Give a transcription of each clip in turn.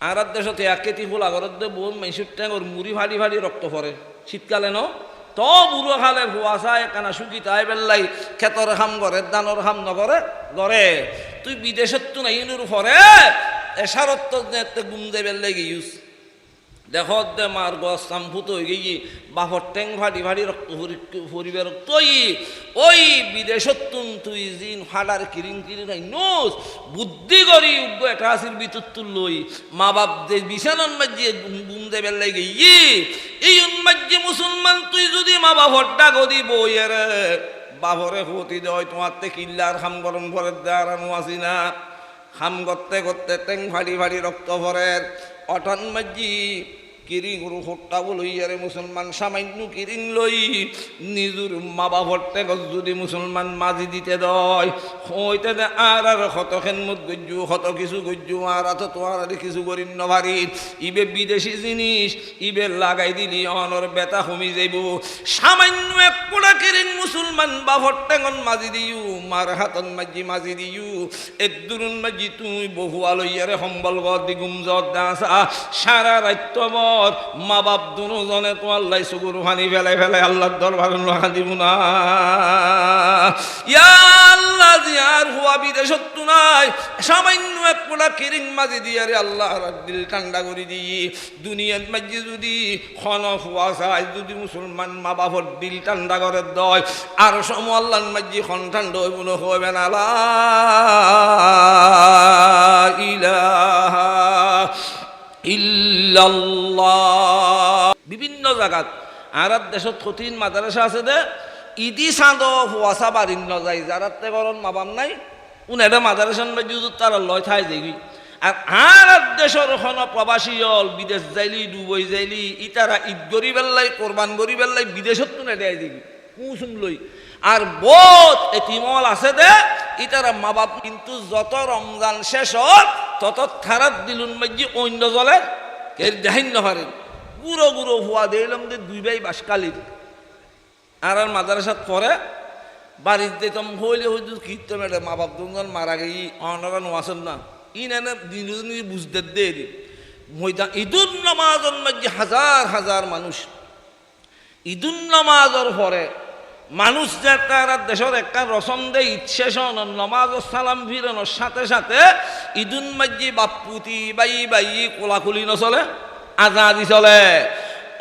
আর দেশতে এক কেতি ফুল আগরত বোন মেসুর ট্যাঙ্গর মুড়ি ভারি ভারি রক্ত পরে শীতকালে ন? ত বুড়ো খালে ভুয়াশায় কানা সুখী তাই বেল্লাই। খেতর হাম গড়ে দানর হাম নগরে গরে তুই বিদেশত তো নাই ফরে এসারত গুম দে বেল্লাই গিউস দেখ দে মার গছ চাম্পুত হয়ে গিয়ে বাপর টেং ভাড়ি ভাড়ি রক্ত পরিবার তৈ ওই বিদেশত তুন তুই জিন ফাডার কিরিং কিরিং নোস, বুদ্ধি করি উগ্র এটা আসির তুল লই মা বাপ যে বিছান উন্মাজ্যে বুম দে বেলাই গিয়ে এই উন্মাজ্যে মুসলমান তুই যদি মা বাপর ডাক দি বইয়ের বাপরে হতি দেয় তোমার তে কিল্লার খাম গরম দেওয়ার আনু আসি না। খাম করতে করতে টেং ভাড়ি ভাড়ি রক্ত ভরের, অটন মাজি কিরি গুরু হত্যা বলইয়ারে মুসলমান সামান্য কিরিং লই, নিজুর মা বাপরতে যদি মুসলমান মাঝি দিতে দয়, হইতে দে আর আর শত খেনমত গজ্জু শত কিছু গজ্জু, আর আত তোমার আর কিছু করিন নভারি ইবে বিদেশি জিনিস, ইবে লাগাই দিলি, অনর বেতা কমি যাইব। সামান্য এক পোড়া কিরিং মুসলমান বাপর টেঙন মাঝি দিও মার হাতন মাঝি মাঝি দিও এদুরুন মাঝি তুই বহু আলইয়ারে সম্বল দিগুম যত দাসা, সারা রাত্যবর মা বাপ দুজনে তোমার লাই চকুর ফানি ফেলাই ফেলাই আল্লাহর দরবার দিব না। ইয়া আল্লাহ জিয়ার হুয়া বিদেশত তো নাই। সামান্য এক পোলা কিরিং মাঝি দিয়ে রে আল্লাহ দিল ঠান্ডা করে দিই দুনিয়ার মাঝে যদি খন হুয়া চাই যদি মুসলমান মা বাপর দিল ঠান্ডা করে দয়, আর সম আল্লাহর মাঝে খন ঠান্ডা হইব না, হইবে না। লা ইলাহা বিভিন্ন জায়গাত আর দেশত কঠিন মাদ্রাসা আছে দে। ইদি চাঁদ হুয়াশা বাড়ির নযায় যারা তে গরম মাবাম নাই। উনারা মাদ্রাসান বাজু তারা লয় থাই দেখি আর আর দেশের হন প্রবাসী হল বিদেশ যাইলি ডুবই যাইলি, ইতারা ঈদ গরি বেল্লাই, কোরবান গরি বেল্লাই, বিদেশত তো নেয় দেখি কুসুম লই। আর বোধ এতিমল আছে দে। ইতারা মা বাপ কিন্তু যত রমজান শেষ তত থারাত দিলুন মাঝি অন্য জলে। এর দেহাইন নহারেন গুঁড়ো গুঁড়ো হুয়া দিলাম যে দুই ভাই বাসকালির। আর আর মাদ্রাসাত পরে বাড়িতে দিতাম হইলে হয়তো কীর্তন এটা মা বাপ দুজন মারা গেই, অনারা নোয়াছেন না। ই নেনে দিন বুঝতে দে ময়দান ঈদুল নামাজের মাঝে হাজার হাজার মানুষ। ঈদুল নামাজের পরে মানুষ যে তারা দেশের একটা রসম দেয় ইচ্ছেসন, নমাজ সালাম ফিরানোর সাথে সাথে ইদুন মাজি বাপুতি বাই বাই কোলাকুলি নচলে, আজাদি চলে।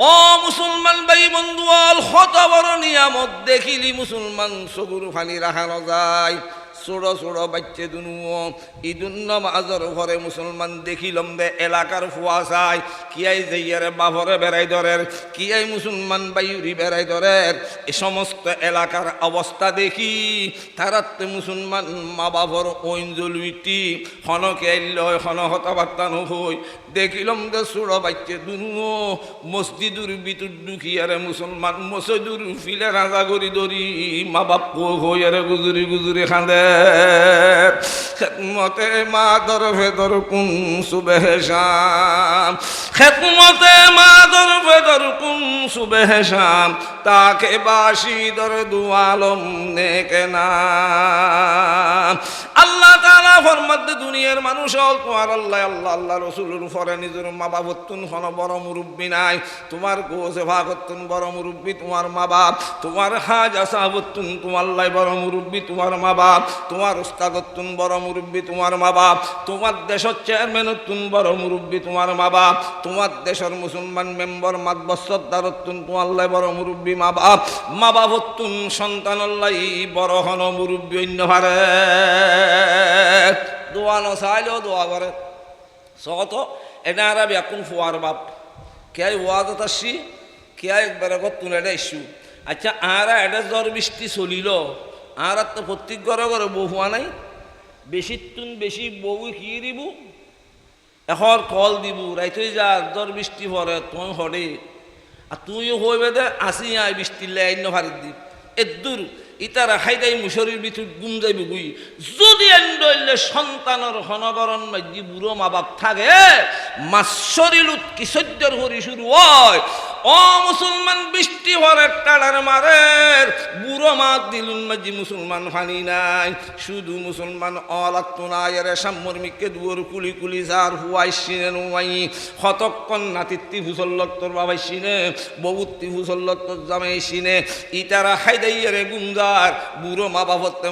ও মুসলমান বাই বন্ধুয়াল শত বড় নিয়ামত দেখিলি মুসলমান চকুর ফানি রাখা নযায় ছোড়ো ছোড়ো বাচ্চে দুনু ইদুন নমাজর ঘরে মুসলমান দেখিলম দে এলাকার ফুয়া চাই। কিয়াই যাইয়ারে বাভরে বেড়াই ধরের কিয়াই মুসলমান বায়ুরি বেড়াই ধরের। এ সমস্ত এলাকার অবস্থা দেখি। তারাতে মুসলমান মা বাবর ঐঞ্জলুইটি হনকে আইল হন হতাবার্তা নহই। দেখিলম দে ছোড়ো বাচ্চে দুনু মসজিদুর বিতুর দুখিয়ারে মুসলমান, মসজিদুর ফিলে রাজা গরি ধরি মা বাপ হইয়ারে গুজুরি গুজুরি খাঁদে। খেতমতে মা দর ভেদর কুন সুবেহ শাম খেতমতে মা দর ভেদর কুন সুবেহ শাম তাকে বাসি দর দুয়ালম নেকে না তাআলা ফরমাদ্দে দুনিয়ার মানুষ তোমার আল্লাহ আল্লাহ আল্লাহ রসুলের উপরে নিজের মা বাবতুন হন, বড় মুরব্বী নাই। তোমার গোসে ভাগতুন বড় মুরব্বী তোমার মা বাপ তোমার হাজা সাহাবতুন তোমার লাই বড় মুরব্বী তোমার মা বাপ তোমার উস্তাদতুন বড় মুরব্বী তোমার মা বাপ তোমার দেশের চেয়ারম্যানতুন বড় মুরব্বী তোমার মা বাপ তোমার দেশের মুসলমান মেম্বার মাতবসদ্দারতুন তোমার লাই বড় মুরব্বী মা বাপ মা বাবতুন সন্তানল্লাই বড় হন মুরব্বী অন্য হারে দোয়া নসাইলেও দোয়া করে সত এটা আর এখন ফুয়ার বাপ কে ওয়াজ আসছি কে একবার তুন এটা ইস্যু আচ্ছা আর এটা জ্বর বৃষ্টি চলিল আর তো প্রত্যেক ঘরে ঘরে বউ হওয়া নাই বেশি তুন বেশি বউ কি দিব এখন কল দিব রাইতে যা জ্বর বৃষ্টি পরে তুই হরে আর তুইও হইবে দে আসি আয় বৃষ্টির লাই ভারি দিব এদুর ইতারা হাইদাই মুসরির ভিতর গুম যাইব গুই। যদি এন্ডইলে সন্তানের হনগরণ মাঝি বুড়ো মা বাপ থাকে মাসরিল কিশোর হরি শুরু হয়? ও মুসলমান, বৃষ্টি হরের টাড়ার মারের বুড়ো মাত দিলুন মাঝি মুসলমান ফানি নাই। শুধু মুসলমান অলাত্ত নাই, এর সাম্মর্মিককে দুয়ার কুলি কুলি যার হুয়াই সিনে নুয়াই। হতক্ষণ নাতিত্তি হুসল্লত্তর বাবাই সিনে ববুত্তি হুসল্লত্তর জামাই সিনে। ইতারা হাইদাই রে গুমজার, বুড়ো মা বাবতে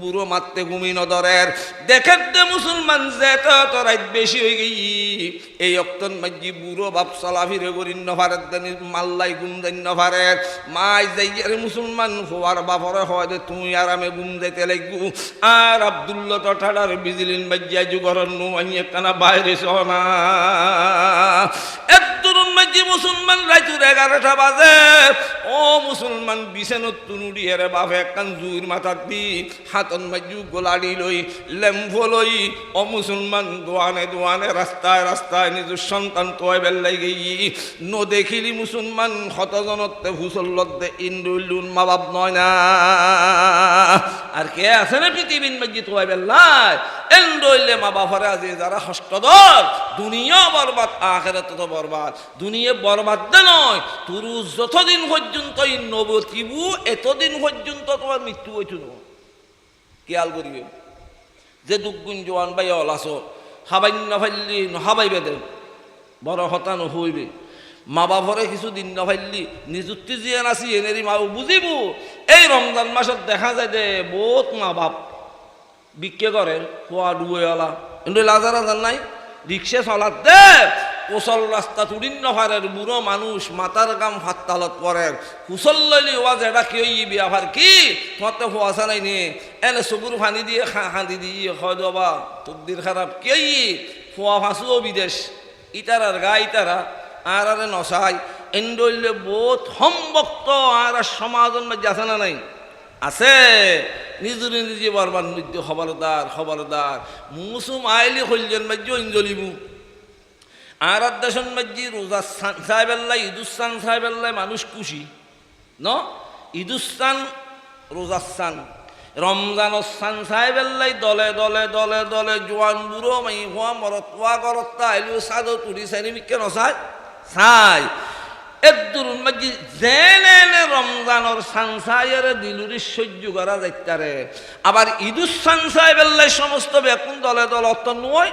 বুড়ো মারতে ঘুমি নদরের। দেখেন দে মুসলমান যে তো রাত বেশি হয়ে গেই। এই অক্তন মাঝি বুড়ো বাপ চলাফিরে গরিন্য ভারত দানি মাল্লাই গুম দান্য ভারের মাই যাইয়ার মুসলমান হওয়ার বাপরে হয় দে তুই আরামে গুম যাইতে লাগবু। আর আব্দুল্লা তো ঠাডার বিজলিন বাজিয়া যুগর নু আইয়ে কানা বাইরে সনা মাঝি মুসলমান রাইতুর এগারোটা বাজে। ও মুসলমান বিছানত তুনুড়ি, এরে বাপে একখান জুইর মাথার দি হাতন মাজু গোলাড়ি লই, লেম্ফো লই। ও মুসলমান, দোয়ানে দোয়ানে, রাস্তায় রাস্তায় নিজের সন্তান তোয় বেল্লাই গেই। ন দেখিলি মুসলমান, হতজনত্বে ভূসল্লতে ইন্দ্রুল্লুন মা বাপ নয় না। আর কে আছে না পৃথিবীর মাঝি তোয় বেল্লাই এন্ডইলে মা বাপরে আজি যারা হস্তদর, দুনিয়া বরবাদ, আখেরাত তো বরবাদ। দুনিয়া বরবাদ দে নয়, তুরু যতদিন পর্যন্ত নবতিবু এতদিন পর্যন্ত তোমার মৃত্যু না। খেয়াল করিবে? যে দুগুণ জোয়ান বাই অলাসো হাবাই না ফাইলি হাবাই বেদে বড় হতান হইবে। মা বাপরে কিছু দিন না ফাইলি নিযুক্তি জিয়ে নাচি এনেরি মা বুঝিব এই রমজান মাসত দেখা যায় যে বহুত মা বাপ বিক্রে করে খোয়া ডুবেওয়ালা কিন্তু লাজার আজার নাই, রিক্সা চলাত দে কোসল রাস্তা তুড়িন নফারের বুড়ো মানুষ মাতার গাম ফাত্তালত পরের কুশল লইলি ওয়াজ এটা কি হই বিয়াভার কি? তোমার হওয়াশা নাই নে? এনে চকুর ফানি দিয়ে হাঁদি দিয়ে হয় দবা তদ্দির খারাপ কে ফোয়া ফাঁসুও বিদেশ। ইতারার গা ইতারা আর আরে নসাই এন্ডইলে বহুত সম্ভক্ত আর সমাজন মাঝে আছে না নাই? আছে। নিজরে নিজে বরবাদ মৃত্য খবরদার খবরদার। মুসুম আইলি হইলেন মাজ্য ইঞ্জলিবু আর দেশন মাজ্জি রোজা সাহেবেল্লাই ইদুস্তান সাহেবেল্লাই মানুষ খুশি। ন? ইদুস্তান রোজাস্তান রমজান স্থান সাহেবেল্লাই দলে দলে দলে দলে জোয়ান বুড়ো মাই হওয়া মরত করত্তা আইলু সাদো তুরি সাইনি বিকে নসাই সাই এদুর মাঝি জেনে রমজানর সানসাইয়ের দিলুরি সহ্য করা যাইতারে। আবার ইদুস সানসাই বেললে সমস্ত বেকুন দলে দল অত নয়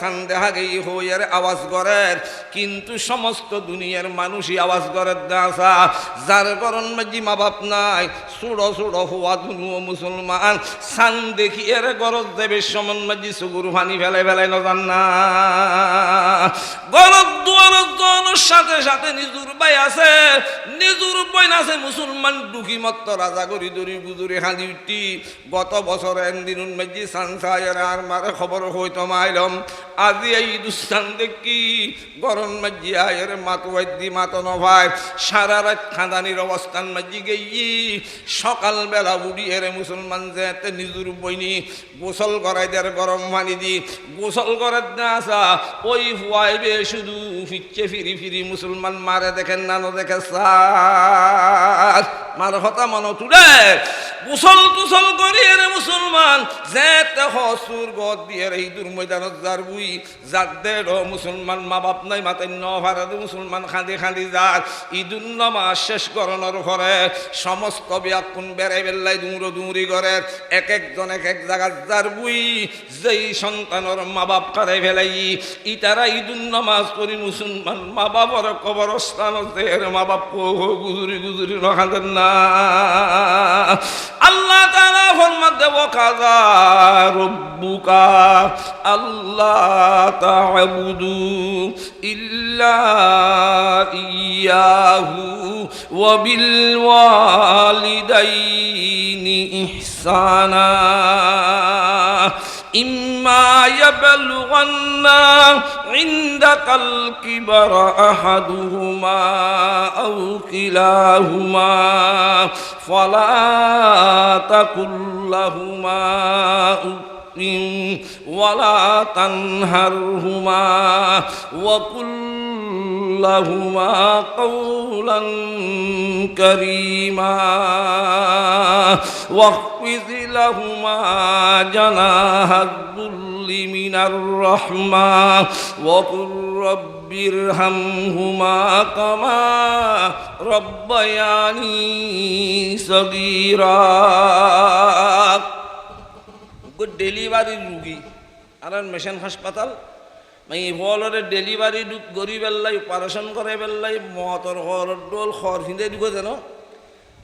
সান দেখা গেই হইয়ার আওয়াজ করেন কিন্তু সমস্ত দুনিয়ার মানুষই আওয়াজ করে দাসা। যার করণ মাঝি মা বাপ নাই, সুড়ো সুড়ো হওয়া দুনু মুসলমান। সান দেখি এর গরজ দেবের সমন মাঝি সুগুর ফানি ফেলে ফেলে নজান না। গরজ দুয়ার জনের সাথে সাথে নিজুর বাই আছে। নিজুর বইন আছে মুসলমান দুঃখী মত্ত রাজা গরি দরি গুজুরি হাঁদি উঠি। গত বছর একদিন মেজি সানসায়ের আর মারে খবর হইতো মাইলম। আজি এই দুস্তান দেখি গরম মাঝি আয়ের মাতো দি মাতো নভাই, সারা রাত খাঁদানির অবস্থান মাঝি গেই সকালবেলা উড়িয়ে রে মুসলমান যেতে নিজুর বইনি, গোসল করাই দেয় গরম পানি দি। গোসল করে আসা, ওই ফুয়াইবে শুধু ফিরছে ফিরি ফিরি, মুসলমান মারে দেখেন না দেখে সার মার হতা মনে তুলে গোসল টুসল করিয়ে রে মুসলমান বুই মুসলমান মা বাপ নাই মাতেন ন মুসলমান, খাঁদি খাঁদি যার ঈদুন নামাজ শেষ করণর ঘরে সমস্ত ব্যাকুন বেড়াই বেল্লাই দূর দূরি করে, এক একজন এক এক জায়গার যার বুই, যেই সন্তানের মা বাপ কারে ফেলাই, ইতারা ঈদুন নামাজ করি মুসলমান মা বাবার কবরস্থান দেহের মা বাপ গুজুরি গুজুরি রখাতেন না। আল্লাহ তাআলা ফরমান দেব কাজা রব্বুকা আল্লাহ তা'বুদু ইল্লা ইয়াহু ওয়া বিল ওয়ালিদাইনি ইহসানা। إما يبلغن عندك الكبر أحدهما أو كلاهما فلا تقل لهما ولا تنهرهما وقل لهما قولا كريما واخفض لهما جناح الذل من الرحمة وقل رب ارحمهما كما ربياني صغيرا ডেলিভারি রুগী আর মেশিন হাসপাতাল মাই বলরে ডেলিভারি গরি বেল্লাই অপারেশন করে বেল্লাই, মহতর হর ডোল খর ফিঁদে দিব যেন।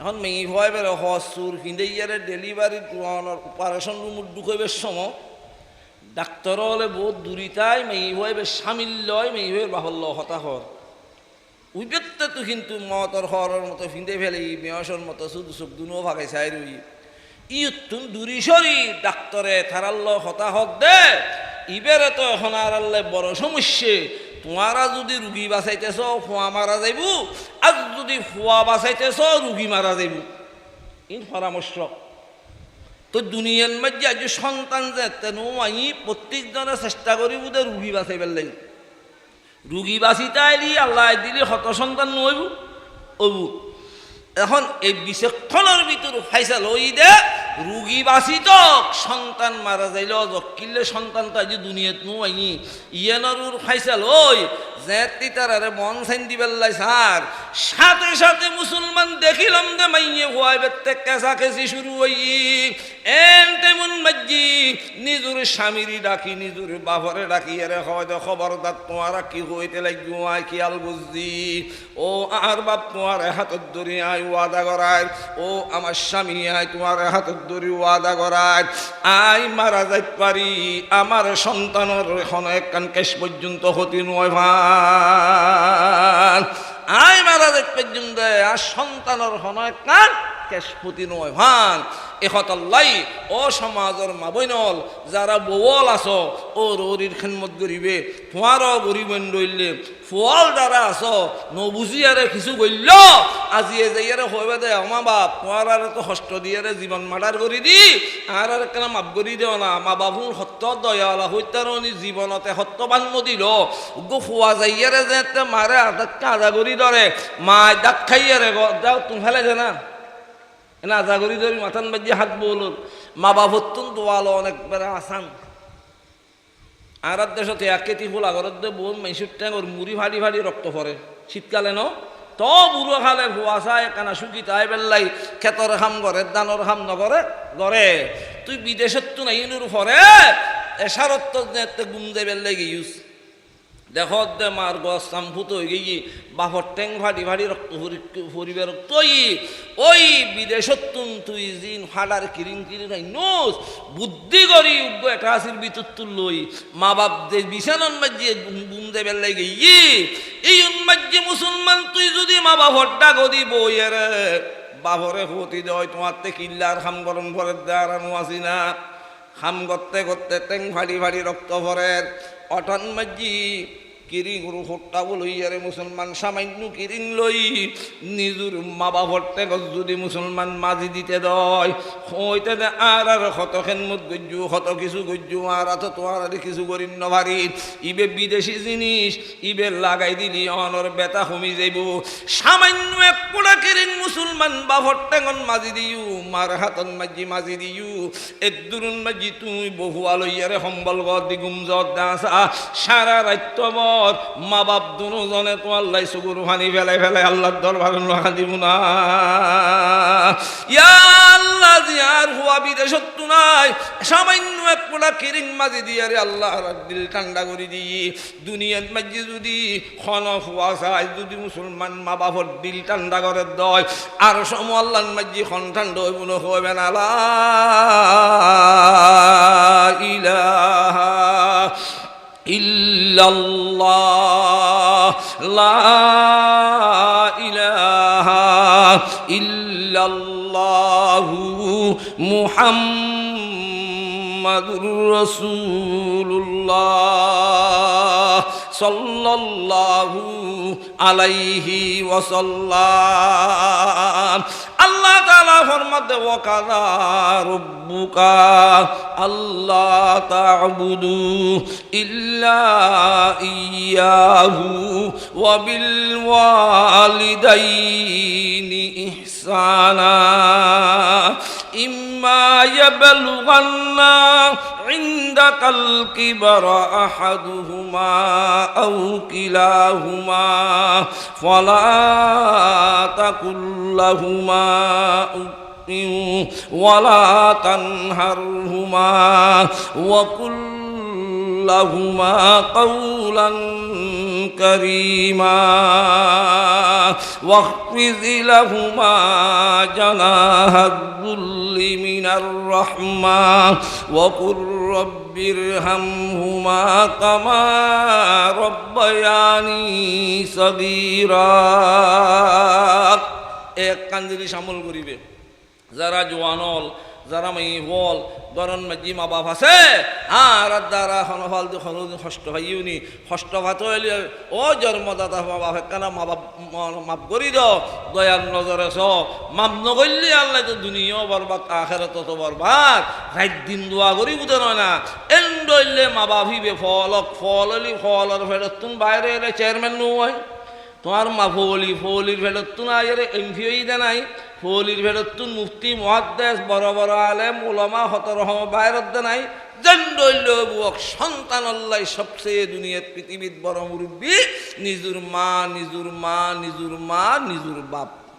এখন মেয়ে ভয় বেরো হর সুর ফিঁদে ইয়ারে ডেলিভারি অপারেশন রুম ঢুকবে সম ডাক্তর হলে বহুত দূরিতায় মেয়ে ভয় বেশ সামিল লয়, মেয়ে ভয়ের বাহল্য হতাহর উইবেতে তো কিন্তু মহতর হরের মতো ফিঁদে ফেলে মেয়সর মতো শুধু চোখ দুনো ভাগে চাই রুই। ইয়ুত্তুন দূরি সরি ডাক্তরে থারাল্ল হতাহত দে। ইবেরে তো এখন আর আল্লাহ বড় সমস্যা। তোমারা যদি রুগী বাঁচাইতেছ ফুয়া মারা যাইব। আর যদি ফুয়া বাঁচাইতেছ, রুগী মারা যাইব। ইন পরামর্শ। তো দুনিয়ার মধ্যে আজ সন্তান যে তেন আমি প্রত্যেকজনে চেষ্টা করি বুধে রুগী বাঁচাই পেলাই রুগী বাঁচিতে আইলি আল্লাহ দিলি হত সন্তান নইব অবু এখন এই বিচক্ষণের ভিতর ফাইসাল ওই দে রুগী বাঁচিত সন্তান মারা যাইল জকিলে সন্তান তো আজি দুনিয়াত নো আইনি। ইয়েনরুর ফাইসাল ওই জেতি তারারে মন সাইন দিবেল্লাই সার। সাথে সাথে মুসলমান দেখিলাম দে মাইয়ে হওয়াই বেতে কেসা কেসি শুরু হই এন তেমন মাজ্জি নিজুর স্বামীরই ডাকি, নিজুর বাপরে ডাকি এরে হয় দে খবরদার তোমারা কি হইতে লাগবো, আয় খেয়াল বুঝছি ও আর বাপ তোমার হাতত ধরি, আয় ওয়াদা করায়। ও আমার স্বামী, আয় তোমার হাতত ধরি ওয়াদা করায়। আই মারা যাই পারি, আমার সন্তানের এখন একখান কেশ পর্যন্ত হতি নয় ভান। আই মারা যাই পর্যন্ত আর সন্তানের হন একখান কেশ হতি নয় ভান। এহতাল্লাই ও সমাজের মাবৈনল যারা বওয়াল আছ, ও রৌরির খেনমত গরিবে তোমারও গরিব রইলে ফল দ্বারা আছ নবুঝিয়ারে কিছু গইল আজি এ যাইয়ারে হইবে দে আমা বাপ আর তো হস্ত দিয়ারে জীবন মার্ডার করি দি আর আর কেন মাপ করি দেও না, মা বাবুর সত্য দয়ালা হইতার জীবনতে সত্যবান দিল। গো ফুয়া যাইয়ারে যে মারে আধাত কাজা করি ধরে মা দাগ খাইয়ারে যাও তুমি ফেলে না না জাগরি ধরি মাথান বাজি হাত বলুন। মা বাবতুন দোয়ালো অনেক বেড়া আসান। আর দেশতে একেতি ফুল আগরত দে বোন মাইসুর ট্যাঙ্গর মুড়ি ভাড়ি ভাড়ি রক্ত পরে। শীতকালে ন? ত বুড়ো খালে ভুয়াশা একানা শুকি তাই বেল্লাই। খেতর খাম করে দানর খাম নগরে গড়ে তুই বিদেশত তো নাই নুর পরে এসারত গুম দে বেল্লাই গিয়েছ দেখো দে মার গছ চাম্পুত হয়ে গিয়ে বাপর টেং ভাড়ি ভাড়ি রক্ত ফুরিবে রক্ত ওই বিদেশত তুন তুই জিন ফাডার কিরিং কিরিং নোস বুদ্ধি করি উগ্র একটা আসির ভিতর তুললই মা বাপ যে বিছানন মাঝে বুম দে গিয়ে এই উন্মাজ্যে মুসলমান তুই যদি মা বাপর ডাক দিব এর বাবরে হতি দেয় তোমার তে কিল্লার খাম গরম ভরের দেয়ার আনু আসি না। খাম করতে করতে টেং ভাড়ি ভাড়ি রক্ত ভরের অটন মাঝি কিরিং হত্যা বলইয়ারে মুসলমান সামান্য কিরিং লই, নিজুর মা বাপর টেগত যদি মুসলমান মাঝি দিতে দয়, হইতে আর আর শত খেনমত গজ্জু, হত কিছু গজ্জু, আর আত তোমার আর কিছু করি নভারি ইবে বিদেশি জিনিস, ইবে লাগাই দিলি অনর বেতা কমি যাইব। সামান্য এক পোড়া কিরিং মুসলমান বাপর টেঙন মাঝি দিও মার হাতন মাঝি মাঝি দিও এক দুরুন মাঝি তুই বহু আলইয়ারে সম্বল গদি গুম জত দাসা, সারা রাত্য বর মা বাপ দুজনে তো আল্লাহ সুগুরু হানি ফেলে ফেলে আল্লাহর দরবার রাখা দিব না। ইয়া আল্লাহ, জিয়ার হুয়া বিদেশত নাই, সামান্য এক পোড়া কিরিং মাঝি দিয়ে রে আল্লাহ দিল ঠান্ডা করে দিই দুনিয়ার মাঝে যদি খন হুয়া চাই যদি মুসলমান মা বাপর দিল ঠান্ডা করে দয়, আর সম আল্লাহর মাঝে খন ঠান্ডা হইব না, হইবে না। ইলাহা ইল্লাল্লাহ। লা ইলাহা ইল্লাল্লাহু মুহাম্মাদুর রাসূলুল্লাহ সাল্লাল্লাহু আলাইহি ওয়াসাল্লাম। আল্লাহ তাআলা ফরমাতে ওয়াকাদা রব্বুকা আল্লাহ তা'বুদু ইল্লা ইয়াহু ওয়া বিল ওয়ালিদাইনি ইহসানা। ইম্মা ما عندك الكبر أحدهما أو كلاهما فلا تقل لهما ولا تنهرهما وقل لهما قولا كريما واخفض لهما جناح الذل من الرحمة وقل رب ارحمهما كما ربياني صغيرا এক কান্দিলি সামল করিবে যারা জোয়ান হল যারা মাই হল গরন মাঝি মা বাপ আছে, আর দ্বারা হনফাল হলদি হষ্ট ভাইউনি হষ্ট ভাত হইলে, ও জন্মদাতা মা বাপ একখানা মা বাপ মাপ করি দ? দয়াল নজরে চ মাপ নগরলি আল্লাহ তো দুনিয়াও বরবাদ, আখেরত তো বরবাদ। রাত দিন দোয়া করি বুঝে নয় না? এন দইলে মা বাপ হিবে ফলক, ফল হলি ফলর ফেরত তুমি বাইরে এলে চেয়ারম্যান নয় তোমার মা ফৌলি, ফৌলির ভেড়ত্তু না এরে এমফিওই দে নাই। ফৌলির ভেরতুন মুফতি মহাদ্দেশ বড় বড় আলেম ওলামা হত রহম বাইরত নাই জেন্ডৈল বুয়ক সন্তান আল্লাহ সবচেয়ে দুনিয়ার পৃথিবীর বড় মুরব্বী। নিজুর মা নিজুর মা নিজুর মা, নিজুর বাপ।